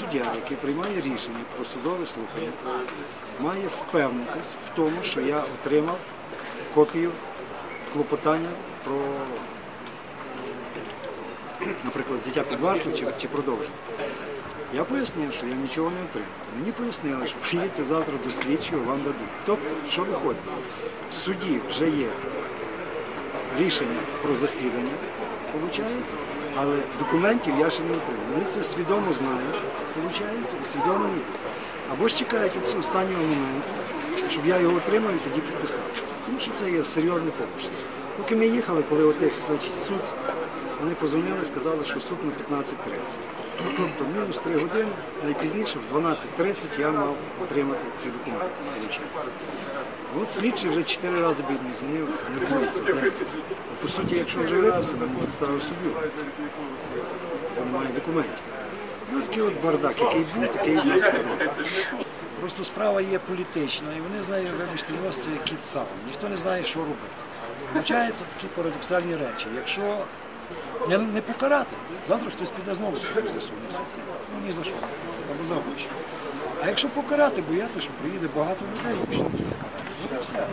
суддя, який приймає рішення про судове слухання, має впевнитись в тому, що я отримав копію клопотання про, наприклад, взяття під варту чи, чи продовження. Я пояснив, що я нічого не отримав. Мені пояснили, що приїдьте завтра до слідчого, вам дадуть. Тобто, що виходить? В суді вже є рішення про засідання, виходить, але документів я ще не отримав. Вони це свідомо знають, виходить, і свідомо не. Або ж чекають останнього моменту, щоб я його отримав і тоді підписав. Тому що це є серйозне порушення. Поки ми їхали, коли отих, значить, суд, вони позвонили, сказали, що суд на 15.30. Ну, Тобто мінус 3 години, найпізніше в 12.30 я мав отримати ці документи. виходить. От слідчий вже чотири рази бідний дзвонив, не боїться. де. По суті, якщо вже виписано, він підставив суддю. Бо немає документів. Ну такий от бардак, який був, такий і нас. Просто справа є політична, і вони з нею, вибачте, кіт сам. Ніхто не знає, що робити. Получаються такі парадоксальні речі. Якщо не, не покарати, завтра хтось піде знову в суд. Ну ні за що, там за гроші. А якщо покарати, бояться, що приїде багато людей і карати. От все.